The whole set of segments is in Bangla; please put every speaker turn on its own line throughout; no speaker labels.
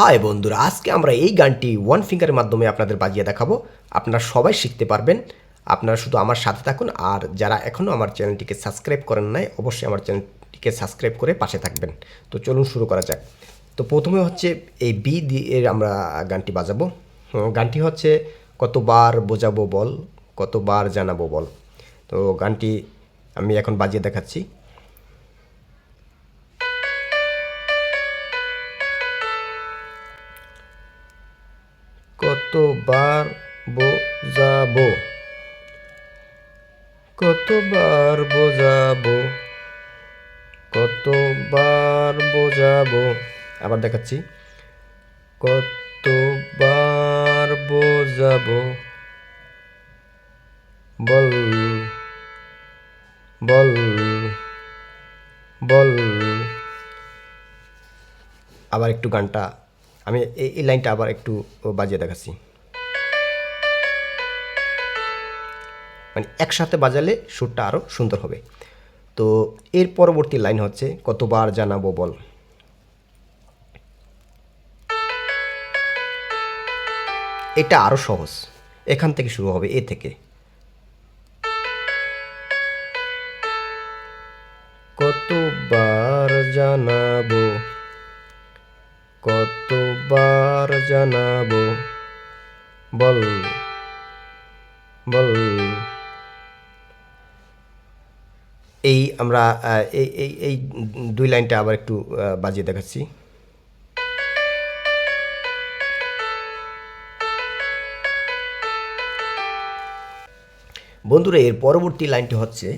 হাই বন্ধুরা, আজকে আমরা এই গানটি ওয়ান ফিঙ্গারের মাধ্যমে আপনাদের বাজিয়ে দেখাবো। আপনারা সবাই শিখতে পারবেন। আপনারা শুধু আমার সাথে থাকুন আর যারা এখনও আমার চ্যানেলটিকে সাবস্ক্রাইব করেন নাই, অবশ্যই আমার চ্যানেলটিকে সাবস্ক্রাইব করে পাশে থাকবেন। তো চলুন শুরু করা যাক। তো প্রথমে হচ্ছে এই বি দিয়ে আমরা গানটি বাজাবো। গানটি হচ্ছে কতবার বোঝাবো বল, কতবার জানাব বল। তো গানটি আমি এখন বাজিয়ে দেখাচ্ছি। কতবার বোঝাবো? কতবার বোঝাবো? কতবার বোঝাবো? আবার দেখাচ্ছি। কতবার বোঝাবো? বল বল বল। আবার একটু গানটা, আমি এই এই লাইনটা আবার একটু বাজিয়ে দেখাচ্ছি। মানে একসাথে বাজালে সুরটা আরও সুন্দর হবে। তো এর পরবর্তী লাইন হচ্ছে, কতবার জানাব বল? এটা আরও সহজ। এখান থেকে শুরু হবে, এ থেকে। কতবার জানাব? কতবার জানাব? বল বল। এই আমরা এই এই দুই লাইনটা আবার একটু বাজিয়ে দেখাচ্ছি। বন্ধুরা, এর পরবর্তী লাইনটি হচ্ছে,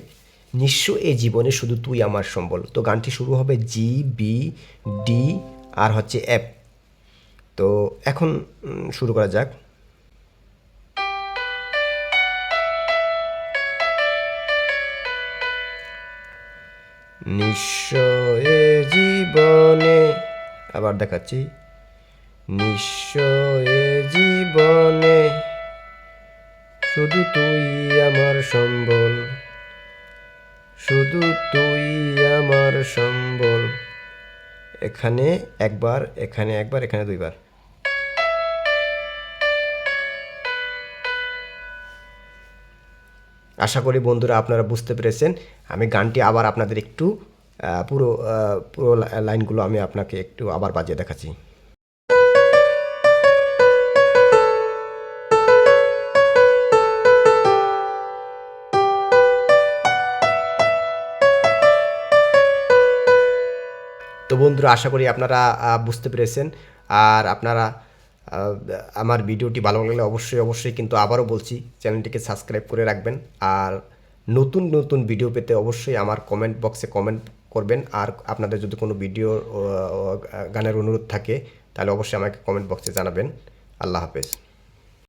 নিঃস্ব এ জীবনে শুধু তুই আমার সম্বল। তো গানটি শুরু হবে জি বি ডি আর হচ্ছে অ্যাপ তো এখন শুরু করা যাক। নিঃস্ব এ জীবনে, আবার দেখাচ্ছি। নিঃস্ব এ জীবনে, শুধু তুই আমার সম্বল। শুধু তুই আমার সম্বল। এখানে একবার এখানে একবার, এখানে দুইবার। আশা করি বন্ধুরা আপনারা বুঝতে পেরেছেন। আমি গানটি আবার আপনাদের একটু পুরো পুরো লাইনগুলো আমি আপনাকে একটু আবার বাজিয়ে দেখাচ্ছি। তো বন্ধুরা, আশা করি আপনারা বুঝতে পেরেছেন। আর আপনারা আমার ভিডিওটি ভালো লাগলে অবশ্যই অবশ্যই কিন্তু আবারও বলছি, চ্যানেলটিকে সাবস্ক্রাইব করে রাখবেন। আর নতুন নতুন ভিডিও পেতে অবশ্যই আমার কমেন্ট বক্সে কমেন্ট করবেন। আর আপনাদের যদি কোনো ভিডিও গানের অনুরোধ থাকে, তাহলে অবশ্যই আমাকে কমেন্ট বক্সে জানাবেন। আল্লাহ হাফেজ।